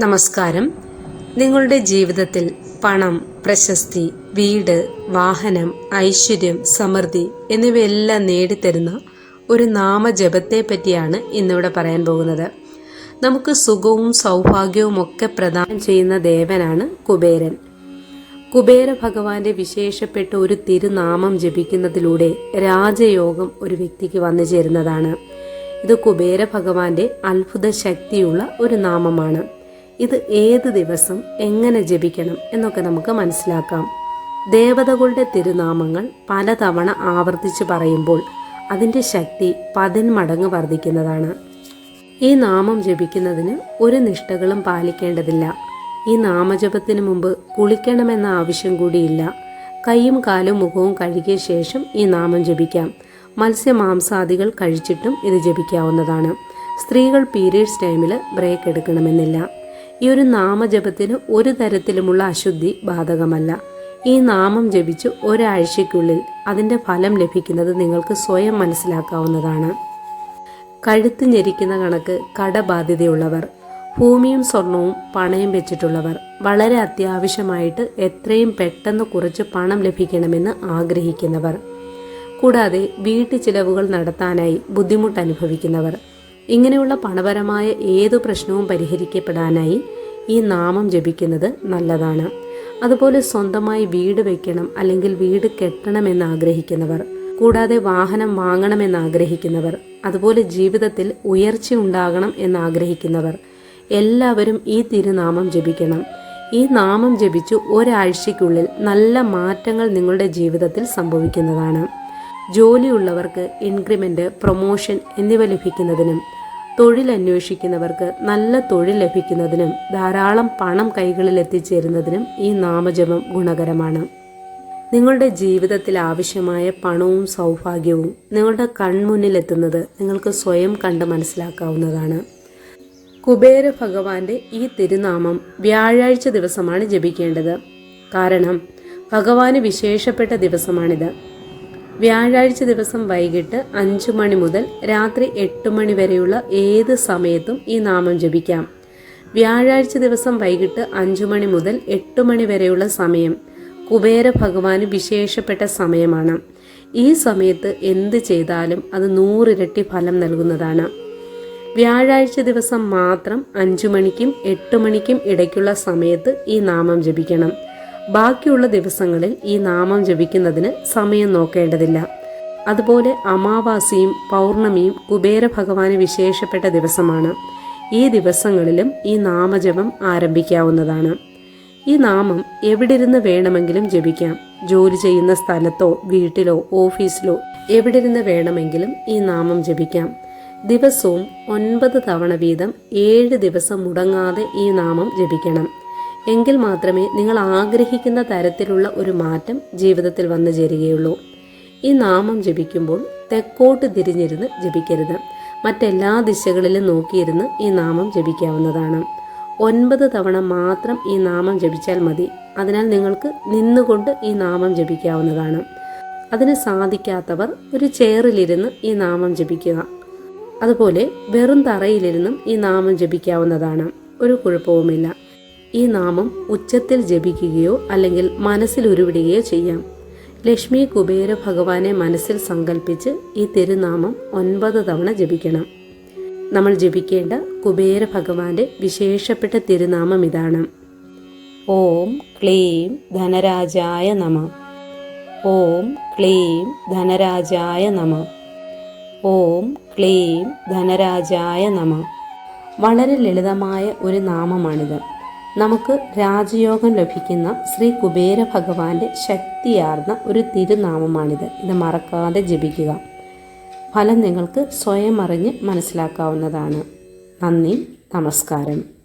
നമസ്കാരം. നിങ്ങളുടെ ജീവിതത്തിൽ പണം പ്രശസ്തി വീട് വാഹനം ഐശ്വര്യം സമൃദ്ധി എന്നിവയെല്ലാം നേടിത്തരുന്ന ഒരു നാമജപത്തെ പറ്റിയാണ് ഇന്നിവിടെ പറയാൻ പോകുന്നത്. നമുക്ക് സുഖവും സൗഭാഗ്യവും ഒക്കെ പ്രദാനം ചെയ്യുന്ന ദേവനാണ് കുബേരൻ. കുബേര ഭഗവാന്റെ വിശേഷപ്പെട്ട ഒരു തിരുനാമം ജപിക്കുന്നതിലൂടെ രാജയോഗം ഒരു വ്യക്തിക്ക് വന്നു ചേരുന്നതാണ്. ഇത് കുബേര ഭഗവാന്റെ അത്ഭുത ശക്തിയുള്ള ഒരു നാമമാണ്. ഇത് ഏത് ദിവസം എങ്ങനെ ജപിക്കണം എന്നൊക്കെ നമുക്ക് മനസ്സിലാക്കാം. ദേവതകളുടെ തിരുനാമങ്ങൾ പലതവണ ആവർത്തിച്ച് പറയുമ്പോൾ അതിന്റെ ശക്തി പതിന്മടങ്ങ് വർദ്ധിക്കുന്നതാണ്. ഈ നാമം ജപിക്കുന്നതിന് ഒരു നിഷ്ഠകളും പാലിക്കേണ്ടതില്ല. ഈ നാമജപത്തിന് മുമ്പ് കുളിക്കണമെന്ന ആവശ്യം കൂടിയില്ല. കൈയും കാലും മുഖവും കഴുകിയ ശേഷം ഈ നാമം ജപിക്കാം. മത്സ്യമാംസാദികൾ കഴിച്ചിട്ടും ഇത് ജപിക്കാവുന്നതാണ്. സ്ത്രീകൾ പീരീഡ്സ് ടൈമിൽ ബ്രേക്ക് എടുക്കണമെന്നില്ല. ഈ ഒരു നാമജപത്തിന് ഒരു തരത്തിലുമുള്ള അശുദ്ധി ബാധകമല്ല. ഈ നാമം ജപിച്ച് ഒരാഴ്ചയ്ക്കുള്ളിൽ അതിന്റെ ഫലം ലഭിക്കുന്നത് നിങ്ങൾക്ക് സ്വയം മനസ്സിലാക്കാവുന്നതാണ്. കഴുത്ത് ഞെരിക്കുന്ന കണക്ക് കടബാധ്യതയുള്ളവർ ഭൂമിയും സ്വർണവും പണയം വെച്ചിട്ടുള്ളവർ വളരെ അത്യാവശ്യമായിട്ട് എത്രയും പെട്ടെന്ന് കുറച്ച് പണം ലഭിക്കണമെന്ന് ആഗ്രഹിക്കുന്നവർ കൂടാതെ വീട്ടു ചിലവുകൾ നടത്താനായി ബുദ്ധിമുട്ട് അനുഭവിക്കുന്നവർ ഇങ്ങനെയുള്ള പണപരമായ ഏതു പ്രശ്നവും പരിഹരിക്കപ്പെടാനായി ഈ നാമം ജപിക്കുന്നത് നല്ലതാണ്. അതുപോലെ സ്വന്തമായി വീട് വെക്കണം അല്ലെങ്കിൽ വീട് കെട്ടണമെന്ന് ആഗ്രഹിക്കുന്നവർ കൂടാതെ വാഹനം വാങ്ങണമെന്ന് ആഗ്രഹിക്കുന്നവർ അതുപോലെ ജീവിതത്തിൽ ഉയർച്ച ഉണ്ടാകണം എന്ന് ആഗ്രഹിക്കുന്നവർ എല്ലാവരും ഈ തിരുനാമം ജപിക്കണം. ഈ നാമം ജപിച്ചു ഒരാഴ്ചയ്ക്കുള്ളിൽ നല്ല മാറ്റങ്ങൾ നിങ്ങളുടെ ജീവിതത്തിൽ സംഭവിക്കുന്നതാണ്. ജോലിയുള്ളവർക്ക് ഇൻക്രിമെന്റ് പ്രൊമോഷൻ എന്നിവ ലഭിക്കുന്നതിനും തൊഴിൽ അന്വേഷിക്കുന്നവർക്ക് നല്ല തൊഴിൽ ലഭിക്കുന്നതിനും ധാരാളം പണം കൈകളിൽ എത്തിച്ചേരുന്നതിനും ഈ നാമജപം ഗുണകരമാണ്. നിങ്ങളുടെ ജീവിതത്തിൽ ആവശ്യമായ പണവും സൗഭാഗ്യവും നിങ്ങളുടെ കൺമുന്നിലെത്തുന്നത് നിങ്ങൾക്ക് സ്വയം കണ്ട് മനസ്സിലാക്കാവുന്നതാണ്. കുബേര ഭഗവാന്റെ ഈ തിരുനാമം വ്യാഴാഴ്ച ദിവസമാണ് ജപിക്കേണ്ടത്. കാരണം ഭഗവാന് വിശേഷപ്പെട്ട ദിവസമാണിത്. വ്യാഴാഴ്ച ദിവസം വൈകിട്ട് അഞ്ചു മണി മുതൽ രാത്രി എട്ട് മണി വരെയുള്ള ഏത് സമയത്തും ഈ നാമം ജപിക്കാം. വ്യാഴാഴ്ച ദിവസം വൈകിട്ട് അഞ്ചു മണി മുതൽ എട്ട് മണി വരെയുള്ള സമയം കുബേര ഭഗവാന് വിശേഷപ്പെട്ട സമയമാണ്. ഈ സമയത്ത് എന്ത് ചെയ്താലും അത് നൂറിരട്ടി ഫലം നൽകുന്നതാണ്. വ്യാഴാഴ്ച ദിവസം മാത്രം അഞ്ചു മണിക്കും എട്ട് മണിക്കും ഇടയ്ക്കുള്ള സമയത്ത് ഈ നാമം ജപിക്കണം. ബാക്കിയുള്ള ദിവസങ്ങളിൽ ഈ നാമം ജപിക്കുന്നതിന് സമയം നോക്കേണ്ടതില്ല. അതുപോലെ അമാവാസിയും പൗർണമിയും കുബേര ഭഗവാന് വിശേഷപ്പെട്ട ദിവസമാണ്. ഈ ദിവസങ്ങളിലും ഈ നാമജപം ആരംഭിക്കാവുന്നതാണ്. ഈ നാമം എവിടിരുന്ന് വേണമെങ്കിലും ജപിക്കാം. ജോലി ചെയ്യുന്ന സ്ഥലത്തോ വീട്ടിലോ ഓഫീസിലോ എവിടിരുന്ന് വേണമെങ്കിലും ഈ നാമം ജപിക്കാം. ദിവസവും ഒൻപത് തവണ വീതം ഏഴ് ദിവസം മുടങ്ങാതെ ഈ നാമം ജപിക്കണം. എങ്കിൽ മാത്രമേ നിങ്ങൾ ആഗ്രഹിക്കുന്ന തരത്തിലുള്ള ഒരു മാറ്റം ജീവിതത്തിൽ വന്നു ചേരുകയുള്ളൂ. ഈ നാമം ജപിക്കുമ്പോൾ തെക്കോട്ട് തിരിഞ്ഞിരുന്ന് ജപിക്കരുത്. മറ്റെല്ലാ ദിശകളിലും നോക്കിയിരുന്ന് ഈ നാമം ജപിക്കാവുന്നതാണ്. ഒൻപത് തവണ മാത്രം ഈ നാമം ജപിച്ചാൽ മതി. അതിനാൽ നിങ്ങൾക്ക് നിന്നുകൊണ്ട് ഈ നാമം ജപിക്കാവുന്നതാണ്. അതിന് സാധിക്കാത്തവർ ഒരു ചെയറിലിരുന്ന് ഈ നാമം ജപിക്കുക. അതുപോലെ വെറും തറയിലിരുന്നും ഈ നാമം ജപിക്കാവുന്നതാണ്. ഒരു കുഴപ്പവുമില്ല. ഈ നാമം ഉച്ചത്തിൽ ജപിക്കുകയോ അല്ലെങ്കിൽ മനസ്സിൽ ഉരുവിടുകയോ ചെയ്യാം. ലക്ഷ്മി കുബേര ഭഗവാനെ മനസ്സിൽ സങ്കല്പിച്ച് ഈ തിരുനാമം ഒൻപത് തവണ ജപിക്കണം. നമ്മൾ ജപിക്കേണ്ട കുബേര ഭഗവാന്റെ വിശേഷപ്പെട്ട തിരുനാമം ഇതാണ്. ഓം ക്ലീം ധനരാജായ നമ. ഓം ക്ലീം ധനരാജായ നമ. ഓം ക്ലീം ധനരാജായ നമ. വളരെ ലളിതമായ ഒരു നാമമാണിത്. നമുക്ക് രാജയോഗം ലഭിക്കുന്ന ശ്രീ കുബേര ഭഗവാന്റെ ശക്തിയാർന്ന ഒരു തിരുനാമമാണിത്. ഇത് മറക്കാതെ ജപിക്കുക. ഫലം നിങ്ങൾക്ക് സ്വയം അറിഞ്ഞ് മനസ്സിലാക്കാവുന്നതാണ്. നന്ദി നമസ്കാരം.